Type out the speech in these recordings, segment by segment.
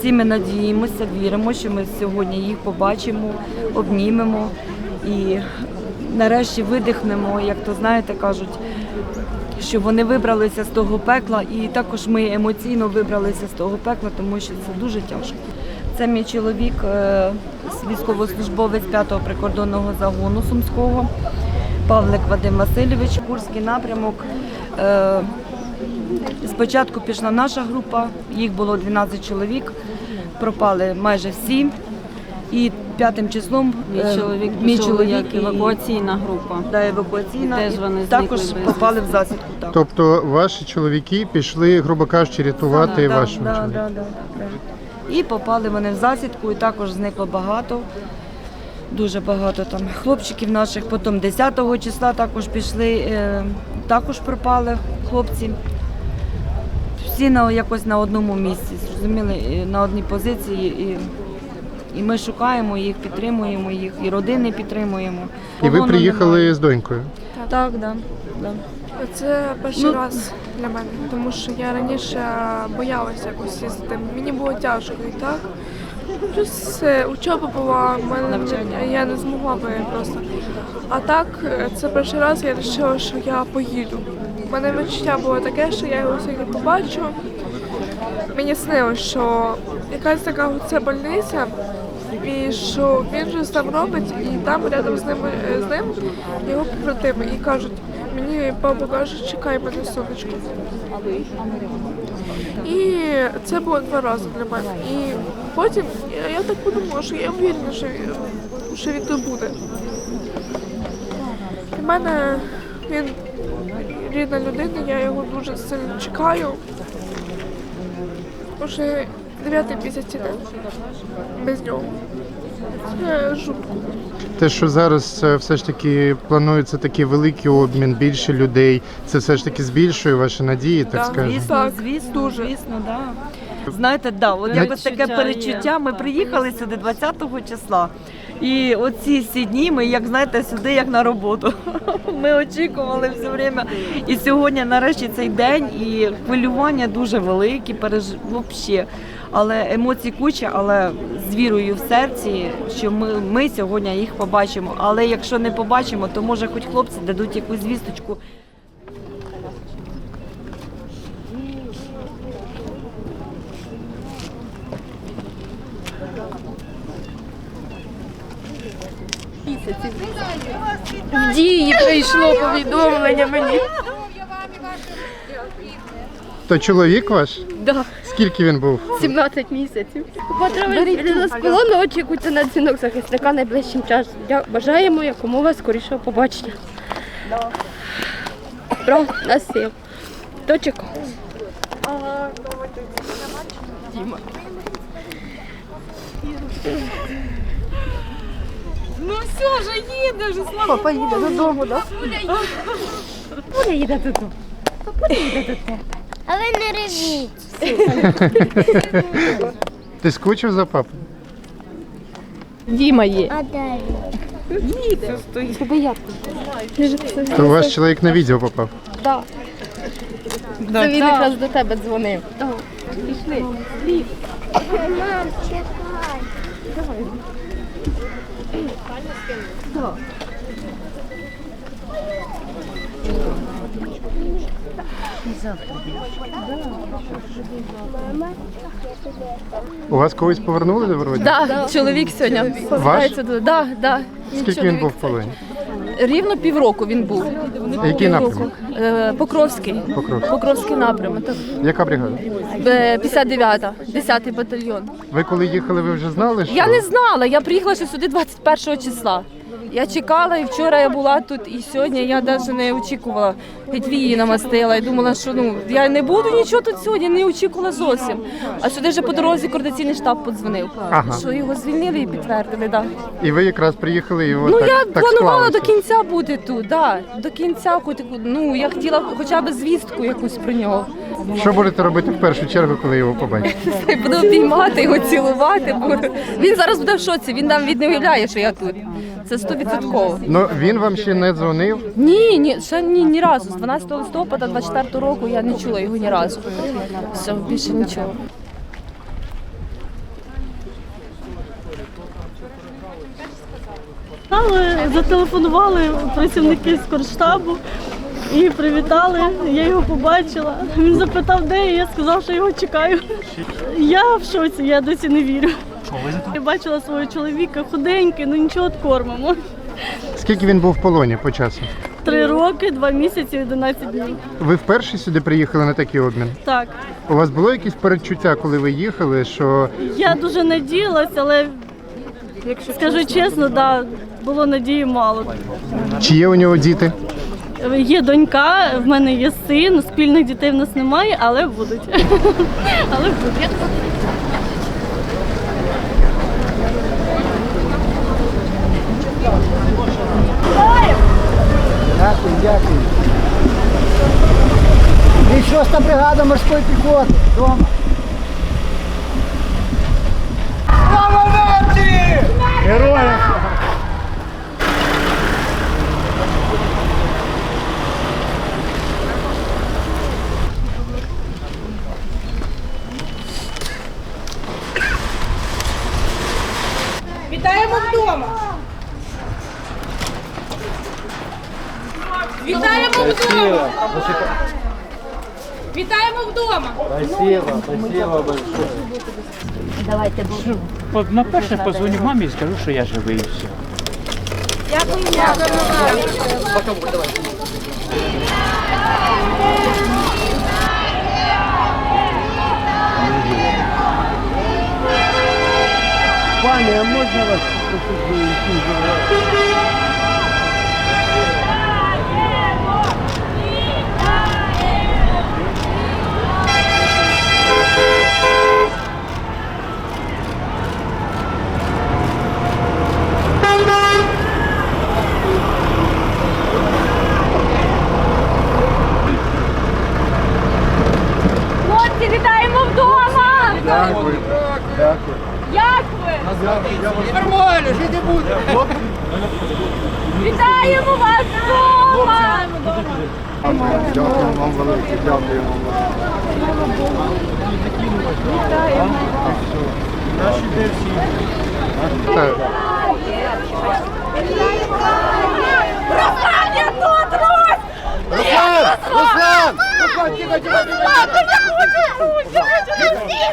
Всі ми надіємося, віримо, що ми сьогодні їх побачимо, обнімемо і нарешті видихнемо, як то знаєте, кажуть, що вони вибралися з того пекла, і також ми емоційно вибралися з того пекла, тому що це дуже тяжко. Це мій чоловік, е, військовослужбовець 5-го прикордонного загону Сумського, Павлик Вадим Васильович, Курський напрямок. Е, Спочатку пішла наша група, їх було 12 чоловік, пропали майже всі. І п'ятим числом Мій е, чоловік мій чоловік як і- евакуаційна група. да, евакуаційна, І теж вони зникли також попали в засідку. Так. Тобто ваші чоловіки пішли, грубо кажучи, рятувати Да, вашого да, чоловіка. да, да, да. І попали вони в засідку, і також зникло багато. Дуже багато там хлопчиків наших. Потім 10-го числа також пішли, е, також пропали хлопці. Всі на якось на одному місці, зрозуміли, на одній позиції. І, і ми шукаємо їх, підтримуємо їх, і родини підтримуємо. І ви Полону приїхали немає. з донькою. Так, да, да. Це перший Ну- раз для мене, тому що я раніше боялася якось їздити. Мені було тяжко і так. Плюс е, учоба була, в мене я не змогла би просто. А так, е, це перший раз я вирішила, що я поїду. У мене відчуття було таке, що я його сьогодні побачу. Мені снилось, що якась така це больниця, і що він щось там робить, і там рядом з ним, з ним його побратими. І кажуть, мені папа каже, чекай мене сонечко. І це було два рази для мене. І потім я, я так подумала, що я впевнена, що, він- що він тут буде. Для мене він рідна людина, я його дуже сильно чекаю. Уже дев'ятий місяць іде без нього. Це жутко. Те, що зараз е, все ж таки планується такий великий обмін, більше людей, це все ж таки збільшує ваші надії, так Так, скажемо. Звісно, Так, звісно, дуже. звісно, да. Знаєте, да, от якось таке Відчуття перечуття. Ми приїхали сюди 20-го числа. І оці всі дні ми, як знаєте, сюди як на роботу. Ми очікували все время. І сьогодні, нарешті, цей день, і хвилювання дуже великі, переж... Вообще. Але емоцій куча, але з вірою в серці, що ми, ми сьогодні їх побачимо. Але якщо не побачимо, то може хоч хлопці дадуть якусь звісточку. В дії прийшло повідомлення мені. То чоловік ваш? Да, Скільки він був? 17 місяців. Потрапили з полону, очікуйте на дзвінок захисника найближчим часом. Бажаємо якомога скорішого побачення. Про нас сил. Точок. Діма. Ну все, вже їде, вже слава. Папа їде додому, да? Оля їде додому. А ви не ревіть. Ти скучив за папою? Діма є. А далі? То ваш чоловік на відео попав. Да. Це він якраз до тебе дзвонив. Пішли. Мам, чекай. У вас когось повернули до вроді? Да, чоловік сьогодні повертається до да, да. Скільки він був в полоні? Рівно півроку він був. Який напрямок? Е, Покровський. Покровський. Покровський напрямок. Яка бригада? Е, 59-та, 10-й батальйон. Ви коли їхали, ви вже знали, що Я не знала, я приїхала ще сюди 21 числа. Я чекала, і вчора я була тут, і сьогодні я навіть не очікувала. Геть намастила і думала, що ну я не буду нічого тут сьогодні, не очікувала зовсім. А сюди вже по дорозі координаційний штаб подзвонив, Ага. що його звільнили і підтвердили. Да. і ви якраз приїхали і от Ну так, я так планувала склалося. до кінця бути тут, да, до кінця хоч- ну я хотіла хоча б звістку якусь про нього. Що будете робити в першу чергу, коли його побачите? Буду обіймати його, цілувати. Буду. Він зараз буде в шоці, він не уявляє, що я тут. Це стовідсотково. Ну він вам ще не дзвонив. Ні, ні, ще ні, ні разу. З 12 листопада 24 року я не чула його ні разу. Все, більше нічого. Але зателефонували працівники з корштабу і привітали. Я його побачила. Він запитав, де я, я сказав, що його чекаю. Я в шоці, я досі не вірю. Я бачила свого чоловіка худенький, ну нічого кормимо. Скільки він був в полоні по часу? Три роки, два місяці, 11 днів. Ви вперше сюди приїхали на такий обмін? Так, У вас було якісь передчуття, коли ви їхали, що я дуже надіялась, але скажу чесно, да, було надії мало. чи є у нього діти? Є донька, в мене є син, спільних дітей в нас немає, але будуть. Але будуть. Дякую, дякую. 26 бригада морської піхоти. Дома. Слава нації! Героям! Вітаємо вдома! Вітаємо вдома! Вітаємо вдома! Спасибо, спасибо большое. На перше позвоню мамі і скажу, що я живий і все. Пані, а можна вас попросити? Хлопці, вітаємо вдома! Дякую. Дякую. Як ви? Нормально, жити буде. Вітаємо вас вдома! Дякую вам велике, дякую вам. Так. Руслан, тут, Русь! Руслан! Руслан! Руслан, тихо, тихо, тихо. Руслан, я хочу тут! Я хочу на всіх!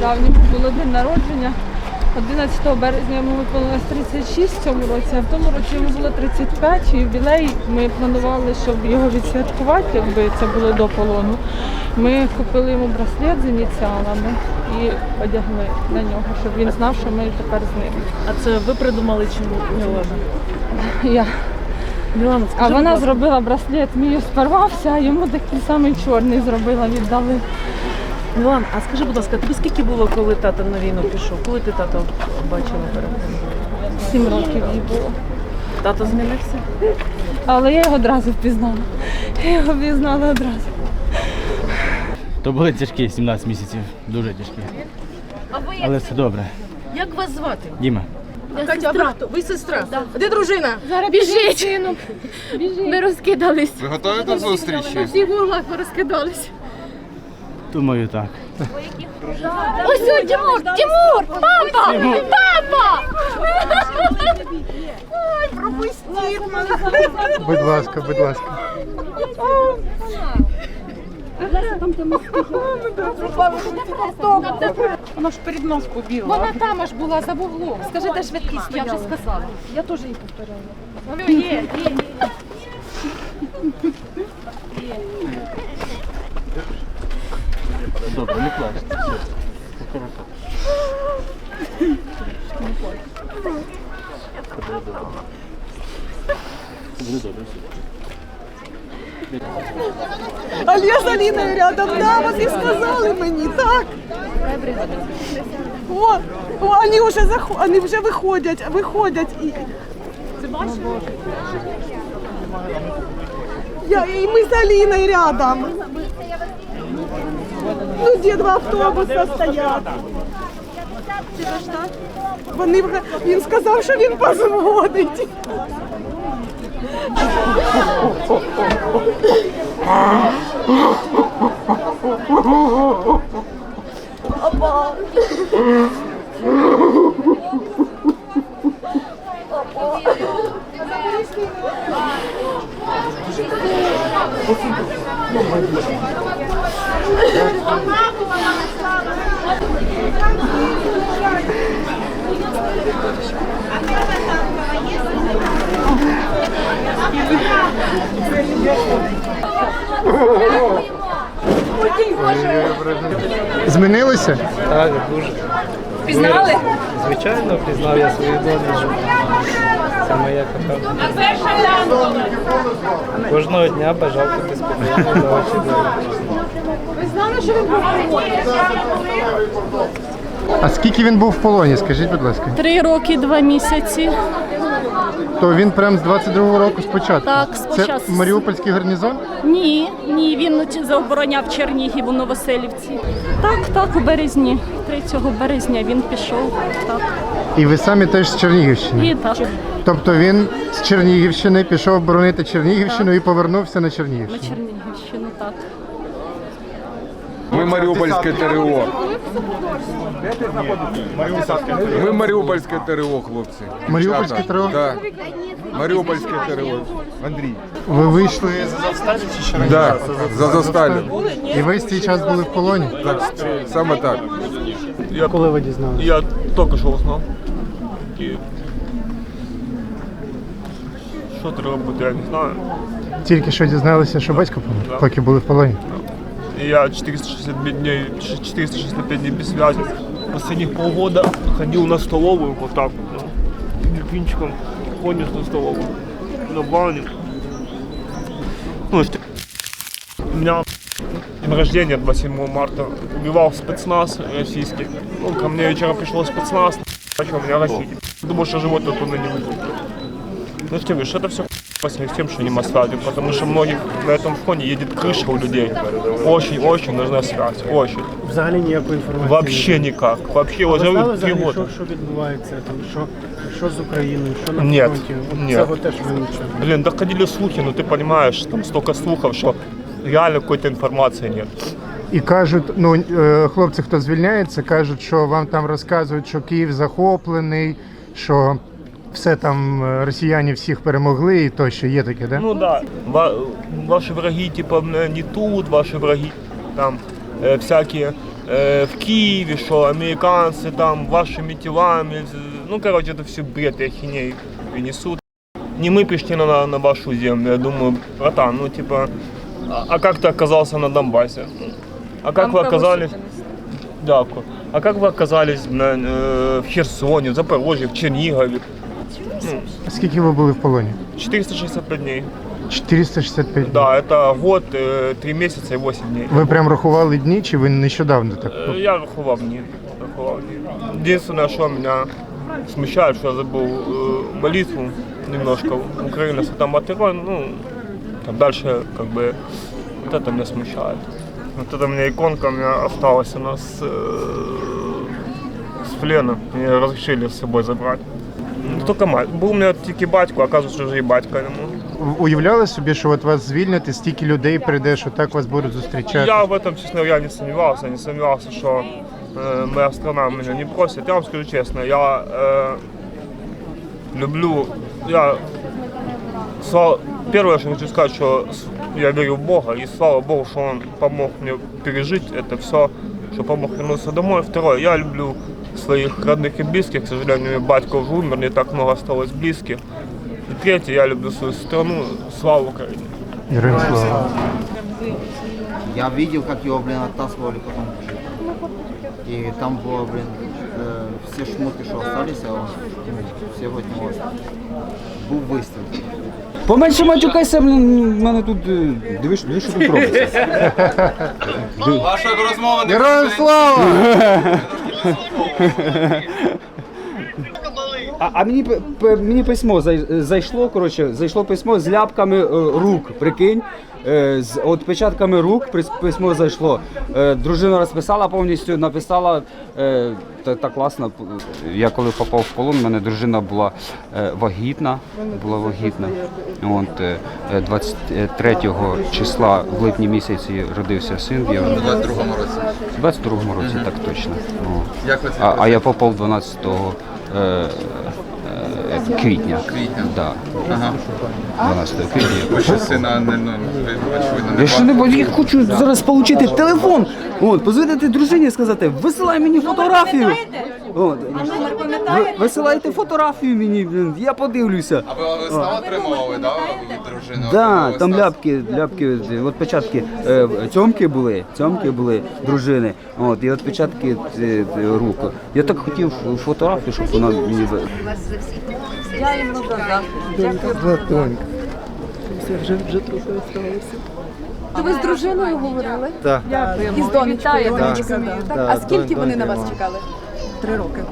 Давньому було день народження. 11 березня йому виповнилось 36 в цьому році, а в тому році йому було 35 ювілей. Ми планували, щоб його відсвяткувати, якби це було до полону. Ми купили йому браслет з ініціалами і одягли на нього, щоб він знав, що ми тепер з ним. А це ви придумали чому Мілана? Я. Мілана, А вона зробила браслет, мій спорвався, а йому такий самий чорний зробила, віддали. Мілан, а скажи, будь ласка, тобі скільки було, коли тато на війну пішов? Коли ти тато бачила перед тим? Сім років їй було. Тато змінився? Але я його одразу впізнала. Я його впізнала одразу. То були тяжкі 17 місяців, дуже тяжкі. Але все добре. Як вас звати? Діма. Катя, а брат, ви сестра? Де дружина? Зараз біжить. Ми розкидались. Ви готові до зустрічі? Всі в углах розкидались. Думаю, так. Ось о, Тимур! Тимур! Папа! Папа! Будь ласка, будь ласка. Вона ж перед нас побігла. Вона там аж була за вуглом. Скажи, де швидкість? Я вже сказала. Я теж її повторяю. Є, є, є. добре, не плачте. Все. Все хорошо. Це буде добре. Це буде добре. все. А я з Аліною рядом, да, от і сказали мені, так. О, о, вони вже заход, вони вже виходять, виходять. І... Ти бачиш? Я, і ми з Аліною рядом. Ну, де два автобуси стоять. Вони він сказав, що він позвонить. Змінилося? Так, дуже. Пізнали? Звичайно, пізнав я свою донечку. Це моя кохана. Кожного дня бажав тобі спокійно до очі дивитися. А скільки він був в полоні, скажіть, будь ласка? Три роки, два місяці. То він прям з 22-го року спочатку? Так, Це. Маріупольський гарнізон? Ні, ні, він заобороняв Чернігів у Новоселівці. Так, так, у березні. 3 березня він пішов. Так. І ви самі теж з Чернігівщини? І так. Тобто він з Чернігівщини пішов боронити Чернігівщину і повернувся на На Чернігівщину. Чернігівщину, так. Ми Маріупольське ТРО. Ми Маріупольське ТРО, хлопці. Маріупольське ТРО? Так. Маріупольське ТРО. Андрій. Ви вийшли за заставі чи ще раніше? Так, за заставі. І весь цей час були в полоні? Так, саме так. Коли ви дізналися? Я тільки що узнав. Що треба робити, я не знаю. Тільки що дізналися, що батько помер, поки були в полоні. И я 465 дней, 465 дней без связи. Последних полгода ходил на столовую вот так вот, ну, винчиком ходишь на столовую, на баню. Ну, что- у меня день рождения 27 марта убивал спецназ российский. Ну, ко мне вечером пришел спецназ, начал меня растить. Думал, что живот оттуда не выйдет. Ну, что говоришь, это все по тем, что не связи, потому что многих на этом фоне едет крыша у людей. Очень-очень нужна связь, очень. Взагалі ніякої інформації. Вообще никак. Вообще, А вот ви знали живу три взагалі, года. що, що відбувається там, що, що з Україною, що на Ні, фронті? От ні. Цього теж ви нічого. Блин, доходили слухи, ну ты понимаешь, там столько слухов, что реально какой-то информации нет. І кажуть, ну е, хлопці, хто звільняється, кажуть, що вам там розказують, що Київ захоплений, що все там е, росіяни всіх перемогли, і тощо є таке, да? Ну да, ва- ваши враги типа м, не тут, ваши враги там э, всякие э, в Киеве, что американцы там вашими телами, з- ну короче, это все бред и ахинею принесут. Не мы пришли на, на вашу землю, я думаю, братан, ну типа, а, а как ты оказался на Донбассе? А как вы оказались? Дякую. А как вы оказались на, э, в Херсоне, в Запорожье, в Чернигове? Ну, Скільки ви були в полоні? 465 дней. 465 днів. Да, это год, э, три месяца и 8 дней. Ви прям рахували дні, чи ви нещодавно так? Э, Я рахував дні. рахував дні. Единственное, что меня смущает, что я забыл э, молитву немножко. Украина, что там матерой, ну, там дальше, как бы, вот это меня смущает. Вот это у меня иконка у меня осталась у нас э, с плена. Мне разрешили с собой забрать. Ну, только мать. Був у мене тільки батько, оказується, що вже і батька нема. Уявляли собі, що от вас звільнять, і стільки людей прийде, що так вас будуть зустрічати? Я в этом, честно говоря, не сомневался. Не сомневался, что э, моя страна меня не бросит. Я вам скажу честно, я э, люблю... Я, слава- первое, что хочу сказать, что с- я верю в Бога, и слава Богу, что Он помог мне пережить это все, что помог вернуться домой. Второе, я люблю своих родных и близких. К сожалению, мой батько уже умер, не так много осталось близких. И третье, я люблю свою страну. Слава Украине! Героям слава. Я видел, как его, блин, оттаскивали потом в джип. И там было, блин, э, все шмотки, что остались, а он, ну, все от него остались. Був вистріл. Поменше матюкайся, блін, в мене тут е, дивиш, дивиш, що тут робиться. Ваша розмова Героям слава! А, а мені, п- п- мені письмо зай- зайшло, коротше, зайшло письмо з ляпками е, рук, прикинь. Е, з відпечатками рук письмо зайшло. Е, дружина розписала повністю, написала е, та, та класно. Я коли попав в полон, у мене дружина була вагітна. Була вагітна. От, е, е, 23 числа в липні місяці родився син. Я, У 22-му році. в 22-му році, так точно. О. А, а я попав 12 е, е, квітня. Квітня. Да. Ага. 12 квітня. Ви ще сина не, ну, ви, очевидно, не Я ще не бачу, я хочу зараз отримати телефон. От, позвонити дружині і сказати, висилай мені фотографію. От, ви- висилайте фотографію мені, блін, я подивлюся. А ви листа отримували, да, від дружини? Да, Отримували там листа? ляпки, ляпки, от початки е, цьомки були, цьомки були дружини. От, і от початки е, е, рук. Я так хотів фотографію, щоб вона мені ви- Я їм назад. Златонька. Вже, вже трохи осталося. То ви з дружиною говорили? Так. І з донечкою, Так. донечкою. Так, Так? А скільки донь- вони на донька вас чекали? Три роки.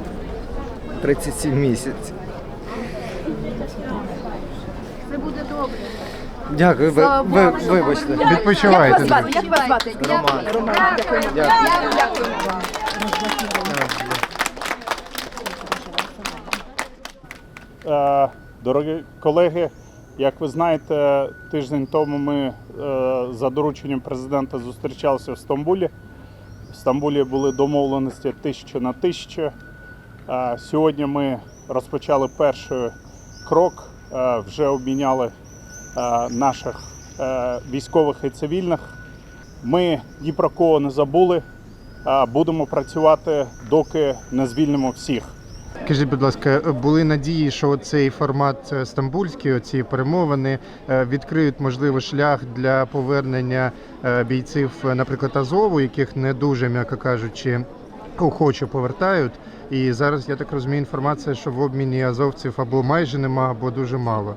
37 місяців. Це буде добре. Дякую, ви, ви, вибачте. Відпочивайте. Як вас звати? Як вас звати? Роман. Роман, дякую. Дякую. Дякую. Е, Дорогі колеги, як ви знаєте, тиждень тому ми е, за дорученням президента зустрічалися в Стамбулі. В Стамбулі були домовленості тисяча на тисячу. Е, Сьогодні ми розпочали перший крок, е, вже обміняли наших військових і цивільних. Ми ні про кого не забули. Будемо працювати, доки не звільнимо всіх. Скажіть, будь ласка, були надії, що цей формат е, стамбульський, оці перемовини е, відкриють можливо шлях для повернення е, бійців, наприклад, Азову, яких не дуже, м'яко кажучи, охоче повертають. І зараз я так розумію, інформація, що в обміні азовців або майже нема, або дуже мало.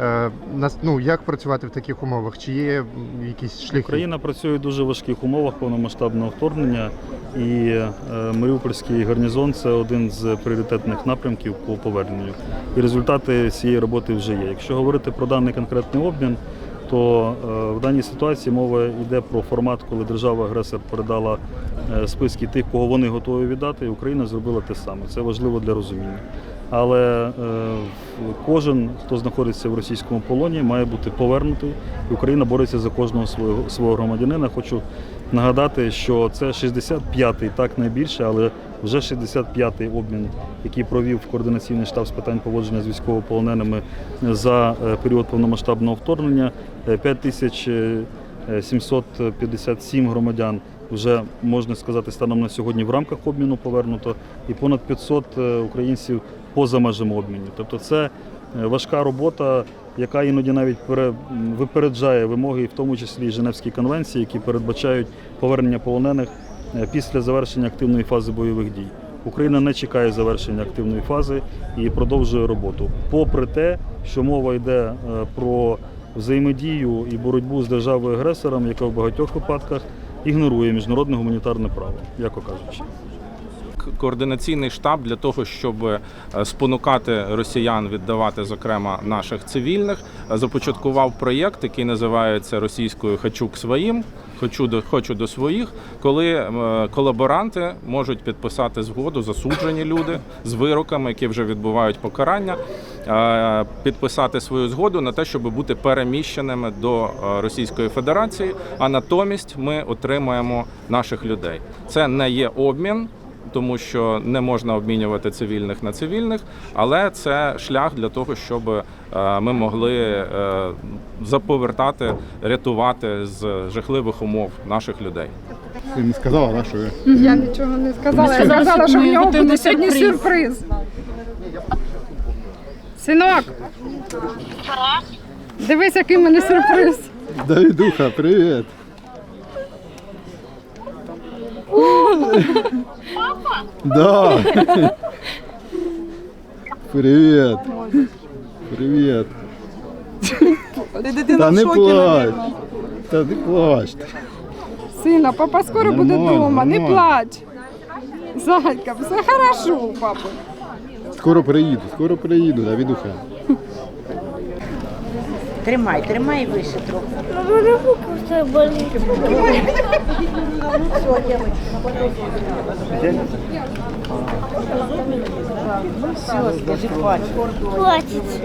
Е, нас- Ну як працювати в таких умовах? Чи є якісь шляхи? Україна працює в дуже важких умовах повномасштабного вторгнення, і е, Маріупольський гарнізон це один з пріоритетних напрямків по поверненню. І результати цієї роботи вже є. Якщо говорити про даний конкретний обмін, то е, в даній ситуації мова йде про формат, коли держава-агресор передала е, списки тих, кого вони готові віддати, і Україна зробила те саме. Це важливо для розуміння. Але е, кожен, хто знаходиться в російському полоні, має бути повернутий. Україна бореться за кожного свого свого громадянина. Хочу нагадати, що це 65-й, так найбільше, але вже 65-й обмін, який провів координаційний штаб з питань поводження з військовополоненими за е, період повномасштабного вторгнення. Е, 5757 громадян вже можна сказати станом на сьогодні в рамках обміну повернуто, і понад 500 е, українців поза межами обміну. Тобто це е, важка робота, яка іноді навіть випереджає вимоги, в тому числі Женевські конвенції, які передбачають повернення полонених е, після завершення активної фази бойових дій. Україна не чекає завершення активної фази і продовжує роботу. Попри те, що мова йде е, про взаємодію і боротьбу з державою агресором, яка в багатьох випадках ігнорує міжнародне гуманітарне право, яко кажучи. Координаційний штаб для того, щоб е, спонукати росіян віддавати, зокрема, наших цивільних, започаткував проєкт, який називається російською Хочу к своїм. Хочу до хочу до своїх, коли е, колаборанти можуть підписати згоду, засуджені люди з вироками, які вже відбувають покарання, е, підписати свою згоду на те, щоб бути переміщеними до Російської Федерації. А натомість ми отримаємо наших людей. Це не є обмін тому що не можна обмінювати цивільних на цивільних, але це шлях для того, щоб е, ми могли е, заповертати, рятувати з жахливих умов наших людей. Ти не сказала, да, що? Я нічого не сказала. Я сказала, що в нього буде сьогодні сюрприз. Синок, дивись, який мене сюрприз. Давідуха, привіт. Да. Привіт. Привіт. Та не плач. Та не плач. Сина, папа скоро буде Нормально, вдома, не нормально. плач. Зайка, все хорошо, папа. Скоро приїду, скоро приїду, Давідуха. Тримай, тримай вище трохи. Ну, мене рука все болить. Все, скажи, хватит. Хватить.